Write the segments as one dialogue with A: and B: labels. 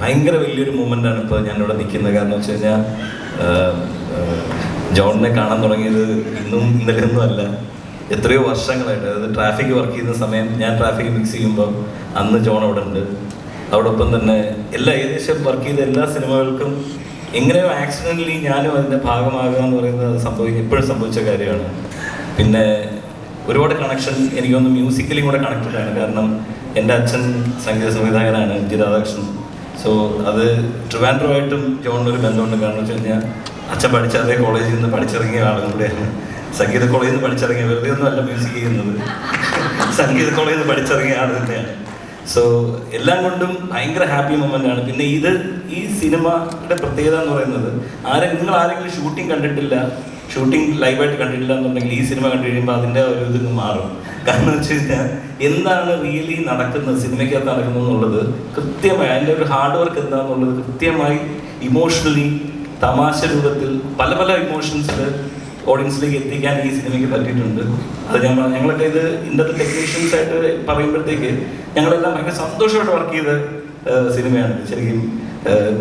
A: ഭയങ്കര വലിയൊരു മൂമെന്റ് ആണ് ഇപ്പോൾ ഞാനിവിടെ നിൽക്കുന്നത്. കാരണം വെച്ച് കഴിഞ്ഞാൽ ജോണിനെ കാണാൻ തുടങ്ങിയത് ഇന്നും ഇന്നലെയൊന്നും അല്ല. എത്രയോ വർഷങ്ങളായിട്ട്. അതായത് ട്രാഫിക് വർക്ക് ചെയ്യുന്ന സമയം ഞാൻ ട്രാഫിക് മിക്സ് ചെയ്യുമ്പോൾ അന്ന് ജോൺ അവിടെ ഉണ്ട്. അതോടൊപ്പം തന്നെ എല്ലാ ഏകദേശം വർക്ക് ചെയ്ത എല്ലാ സിനിമകൾക്കും എങ്ങനെയോ ആക്സിഡന്റലി ഞാനും അതിന്റെ ഭാഗമാകുക എന്ന് പറയുന്നത് സംഭവിക്കും എപ്പോഴും സംഭവിച്ച കാര്യമാണ്. പിന്നെ ഒരുപാട് കണക്ഷൻ എനിക്കൊന്ന് മ്യൂസിക്കലി കൂടെ കണക്റ്റഡ് ആണ്. കാരണം എന്റെ അച്ഛൻ സംഗീത സംവിധായകനാണ് ജി രാധാകൃഷ്ണൻ. സോ അത് ട്രിവാൻഡ്രുമായിട്ടും ഒരു ബന്ധമുണ്ട്. കാരണം വെച്ച് കഴിഞ്ഞാൽ അച്ഛൻ പഠിച്ച അതേ കോളേജിൽ നിന്ന് പഠിച്ചിറങ്ങിയ ആളും കൂടെയാണ് സംഗീത കോളേജിൽ നിന്ന് പഠിച്ചിറങ്ങിയ വെറുതെ ഒന്നും അല്ല മ്യൂസിക് ചെയ്യുന്നത്. സംഗീത കോളേജിൽ നിന്ന് പഠിച്ചിറങ്ങിയ ആൾ തന്നെയാണ്. സോ എല്ലാം കൊണ്ടും ഭയങ്കര ഹാപ്പി മൊമെന്റ് ആണ്. പിന്നെ ഇത് ഈ സിനിമയുടെ പ്രത്യേകത എന്ന് പറയുന്നത് ആരെ നിങ്ങൾ ആരെങ്കിലും ഷൂട്ടിംഗ് കണ്ടിട്ടില്ല ഷൂട്ടിംഗ് ലൈവായിട്ട് കണ്ടിട്ടില്ല എന്നുണ്ടെങ്കിൽ ഈ സിനിമ കണ്ടു കഴിയുമ്പോൾ അതിന്റെ ഒരു ഇത് മാറും. കാരണം വെച്ച് കഴിഞ്ഞാൽ എന്താണ് റിയലി നടക്കുന്നത് സിനിമയ്ക്കകത്ത് നടക്കുന്നത് എന്നുള്ളത് കൃത്യമായി അതിന്റെ ഒരു ഹാർഡ് വർക്ക് എന്താണെന്നുള്ളത് കൃത്യമായി ഇമോഷണലി തമാശ രൂപത്തിൽ പല പല ഇമോഷൻസിൽ ഓഡിയൻസിലേക്ക് എത്തിക്കാൻ ഈ സിനിമയ്ക്ക് പറ്റിയിട്ടുണ്ട്. അത് ഞാൻ പറഞ്ഞു ഞങ്ങളൊക്കെ ഇത് ഇന്നത്തെ ടെക്നീഷ്യൻസ് ആയിട്ട് പറയുമ്പോഴത്തേക്ക് ഞങ്ങളെല്ലാം ഭയങ്കര സന്തോഷമായിട്ട് വർക്ക് ചെയ്ത സിനിമയാണ് ശരിക്കും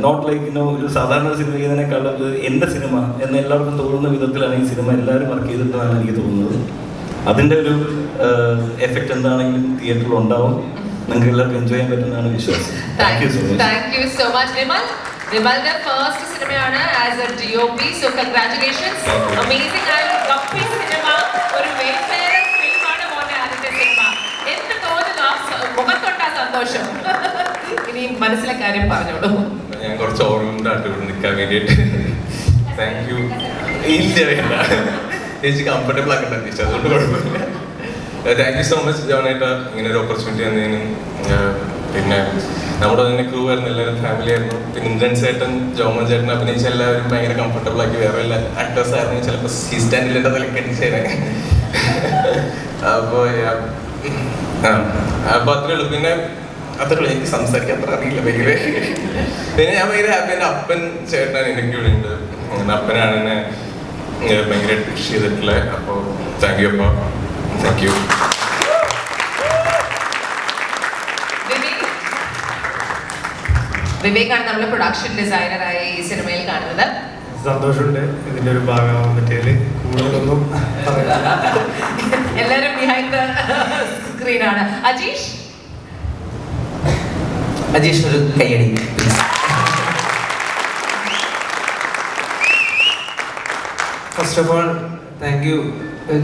A: നോട്ട് ലൈക്ക് ഇന്നോ ഒരു സാധാരണ സിനിമ ചെയ്യുന്നതിനേക്കാളും എന്റെ സിനിമ എന്ന് എല്ലാവർക്കും തോന്നുന്ന വിധത്തിലാണ് ഈ സിനിമ എല്ലാവരും വർക്ക് ചെയ്തിട്ടാണ് എനിക്ക് തോന്നുന്നത്. അതിന്റെ ഒരു എഫക്റ്റ് എന്താണെങ്കിലും തിയേറ്ററിൽ ഉണ്ടാവും. നിങ്ങൾക്ക് എല്ലാവർക്കും എൻജോയ് ചെയ്യാൻ പറ്റുന്നതാണ് വിശ്വാസം. Thank you so much
B: thank you so much Vimal വിമലിന്റെ first സിനിമയാണ് as a D O P so congratulations amazing ആയ കപ്പി സിനിമ ഒരു വെൽഫെയർ ഫിലിമാണ് മോനെ ആദ്യത്തെ സിനിമ എന്ത് തോന്നുന്നു ആ മുഖത്തൊട്ടാ സന്തോഷം. ഇനി മനസ്സിലെ കാര്യം പറഞ്ഞോളൂ.
C: ഞാൻ കുറച്ച് ഓർമ്മയുണ്ടായിട്ട് ഇവിടെ നിൽക്കാൻ വേണ്ടിയിട്ട്. താങ്ക് യു ഇല്ല വേണ്ട. ചേച്ചി കംഫർട്ടബിൾ ആക്കണ്ട ചേച്ചി അതുകൊണ്ട് കുഴപ്പമില്ല. താങ്ക് യു സോ മച്ച് ജോണേട്ട. ഇങ്ങനെ ഒരു ഓപ്പർച്യൂണിറ്റി തന്നതിനും പിന്നെ നമ്മുടെ തന്നെ ക്രൂ ആയിരുന്നു എല്ലാവരും ഫാമിലി ആയിരുന്നു. പിന്നെ ഇന്ദ്രൻ ചേട്ടൻ ജോമൻ ചേട്ടൻ അഭിനയിച്ച എല്ലാവരും ഭയങ്കര കംഫർട്ടബിൾ ആക്കി. വേറെ എല്ലാ ആക്ടേഴ്സ് ആയിരുന്നു. ചിലപ്പോൾ സി സ്റ്റാൻഡിൽ എന്റെ തലക്കടിച്ചേനെ അപ്പോൾ ആ അപ്പോൾ അത്രേ ഉള്ളൂ. പിന്നെ അത്രേ എനിക്ക് സംസാരിക്കാൻ അത്ര അറിയില്ല ഭയങ്കര. പിന്നെ ഞാൻ ഭയങ്കര ഹാപ്പി എന്റെ അപ്പൻ ചേട്ടൻ എനിക്ക് ഇവിടെ ഉണ്ട്. എന്റെ അപ്പനാണ് എന്നെ ഏഹ് ഭയങ്കര പുഷ് ചെയ്തിട്ടുള്ളത് അപ്പോൾ താങ്ക് യു അപ്പ. Thank you
B: Vivek. വിവേകാണ് നമ്മുടെ പ്രൊഡക്ഷൻ ഡിസൈനറായി ഈ സിനിമയിൽ കാണുന്നത്.
D: സന്തോഷമുണ്ട്. ഇതിന്റെ ഒരു ഭാഗമാവാൻ പറ്റിയതിൽ കൂടുതലൊന്നും
B: എല്ലാരും ബിഹൈൻഡ് ദ സ്ക്രീനാണ് അജീഷ്?
E: അജീഷ് ഒരു കയ്യടി.
F: First of all thank you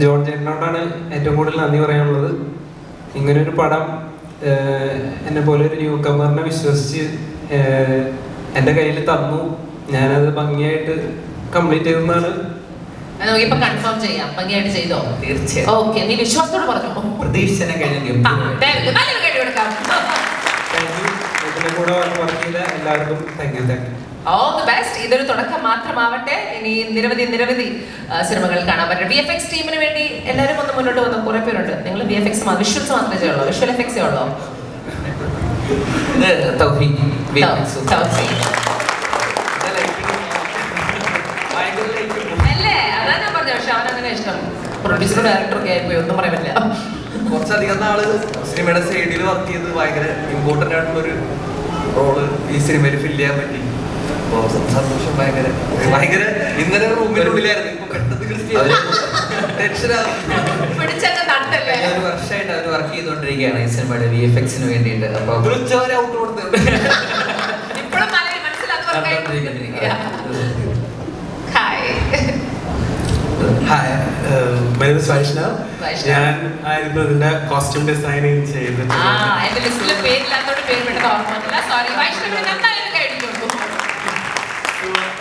F: George എന്നോടാണ് ഏറ്റവും കൂടുതൽ നന്ദി പറയാനുള്ളത്. ഇങ്ങനൊരു പടം എന്നെ പോലെ ഒരു ന്യൂ കമറിനെ വിശ്വസിച്ച് ഏഹ്, എന്റെ കയ്യിൽ തന്നു. ഞാനത് ഭംഗിയായിട്ട് കംപ്ലീറ്റ് ചെയ്തെന്നാണ്.
B: നമുക്കിപ്പോ കൺഫേം ചെയ്യാം. ഭംഗിയായിട്ട് ചെയ്തോ?
E: തീർച്ചയായും.
B: ഓക്കെ നീ വിശ്വാസത്തോട് പറഞ്ഞു.
E: പ്രതീക്ഷിച്ചതിനെ കഴിഞ്ഞ
F: ഇതിന്റെ കൂടെ വർക്ക് ചെയ്ത എല്ലാവർക്കും thank you thank you
B: all the best ഇതൊരു തുടക്കം മാത്രമാവട്ടെ. ഇനി നിരവധി നിരവധി സിനിമകൾ കാണാൻ പറ്റും. വി എഫ് എക്സ് ടീമിന് വേണ്ടി എല്ലാവരും ഒന്ന് മുന്നോട്ട് വന്ന കുറെ പേരുണ്ട്. നിങ്ങൾ വി എഫ് എക്സ് വിഷ്വൽസ് മാത്രമേ ചെയ്യുള്ളൂ. വിഷ്വൽ എഫക്ട്സേ ഉള്ളൂ? അതാ ഞാൻ പറഞ്ഞ പക്ഷെ അവനങ്ങനെ ഇഷ്ടം. പ്രൊഡ്യൂസറും ഡയറക്ടറും ഒക്കെ ആയിപ്പോയി. ഒന്നും പറയാൻ പറ്റില്ല.
E: കുറച്ചധികം നാൾ സിനിമയുടെ സൈഡിൽ വർക്ക് ചെയ്ത് ഭയങ്കര ഇമ്പോർട്ടന്റ് ആയിട്ടുള്ളൊരു റോൾ ഈ സിനിമയിൽ ഫില്ല് ചെയ്യാൻ പറ്റി. അപ്പോൾ സന്തോഷം ഭയങ്കര. ഭയങ്കര ഇന്നലെ റൂമിനുള്ളിലായിരുന്നു ഇപ്പൊ പെട്ടെന്ന് ഒരു വർഷമായിട്ട് അവർ വർക്ക് ചെയ്തുകൊണ്ടിരിക്കുകയാണ് ഈ സിനിമയുടെ വി എഫ് എക്സിന് വേണ്ടിയിട്ട് അപ്പൊ അവർ ഔട്ട് കൊടുത്തിട്ടുണ്ട്
B: hi
D: my name Vaishnav
B: Vaishnav.
D: ഞാൻ ആയിരുന്നു ഇതിന്റെ കോസ്റ്റ്യൂം ഡിസൈനിങ്
B: ചെയ്തിട്ടുണ്ട്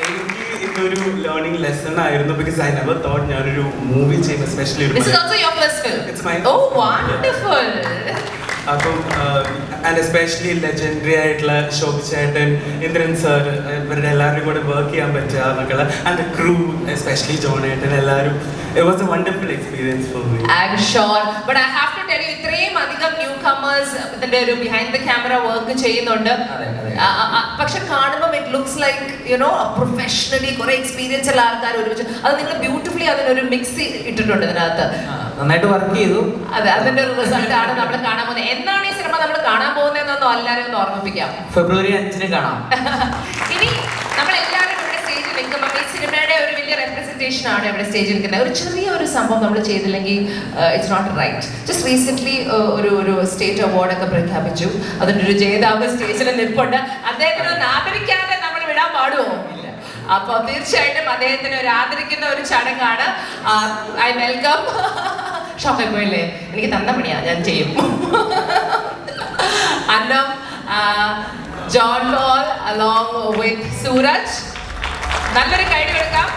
D: എനിക്ക് ഇതൊരു ലേണിംഗ് ലെസൺ ആയിരുന്നു ബിക്കോസ് ഐ നെവർ തോട്ട് ഞാനൊരു മൂവി ചെയ്യും especially it's
B: my oh also
D: അപ്പം ആൻഡ് എസ്പെഷ്യലി ലെജൻഡറി ആയിട്ടുള്ള ശോഭി ചേട്ടൻ ഇന്ദ്രൻ സർ ഇവരുടെ എല്ലാവരും കൂടെ വർക്ക് ചെയ്യാൻ പറ്റുക എന്നൊക്കെ ആൻഡ് ക്രൂ എസ്പെഷ്യലി ജോൺ ഏട്ടൻ എല്ലാവരും. It was a wonderful experience for me
B: I'm sure. But I have to tell you, ഇത്രയും അധികം ന്യൂ കമേഴ്സ് ഇതിന്റെ ഒരു ബിഹൈൻഡ് ദ ക്യാമറ വർക്ക് ചെയ്യുന്നുണ്ട്. ആ, ആ, ആ, പക്ഷെ കാണുമ്പോൾ it looks like you know professionally കുറെ എക്സ്പീരിയൻസ് ഉള്ള ആൾക്കാർ ഒരുമിച്ച്. അത് നിങ്ങൾ ബ്യൂട്ടിഫുള്ളി അതിനൊരു മിക്സ് ഇട്ടിട്ടുണ്ട് ഇതിനകത്ത്.
F: നന്നായിട്ട് വർക്ക് ചെയ്തു.
B: അതെ അതിന്റെ ഒരു റിസൾട്ട് ആണ് നമ്മൾ കാണാൻ പോകുന്നത്. എന്നാണ് ഈ സിനിമ നമ്മൾ കാണാൻ പോകുന്നതെന്നൊന്നും എല്ലാവരെയും ഒന്ന് ഓർമ്മിപ്പിക്കാം.
F: ഫെബ്രുവരി അഞ്ചിന് കാണാം.
B: ഇനി നമ്മൾ എല്ലാവരും ഇവിടെ സ്റ്റേജിൽ നിൽക്കുമ്പോൾ ഈ സിനിമയുടെ ഒരു വലിയ റെപ്രസെന്റേഷൻ ആണ് ഇവിടെ സ്റ്റേജിൽ നിൽക്കുന്നത്. ഒരു ചെറിയ ഒരു സംഭവം നമ്മൾ ചെയ്തില്ലെങ്കിൽ it's not right just recent ഒരു ഒരു സ്റ്റേറ്റ് അവാർഡ് ഒക്കെ പ്രഖ്യാപിച്ചു. അതിന്റെ ഒരു ജേതാവ് സ്റ്റേജിൽ നിൽപ്പുണ്ട്. അദ്ദേഹത്തിന് ഒന്ന് ആദരിക്കാതെ നമ്മൾ വിടാൻ പാടുമോ അപ്പൊ തീർച്ചയായിട്ടും അദ്ദേഹത്തിന് ഒരു ആദരിക്കുന്ന ഒരു ചടങ്ങാണ്. ഐ വെൽക്കം ഷോപ്പിൽ പോയില്ലേ? എനിക്ക് തന്ന പണിയാ ഞാൻ ചെയ്യും. അന്നം ജോൺ ലോൾ അലോങ് വിത്ത് സൂരജ്. നല്ലൊരു കൈഡ് കൊടുക്കാം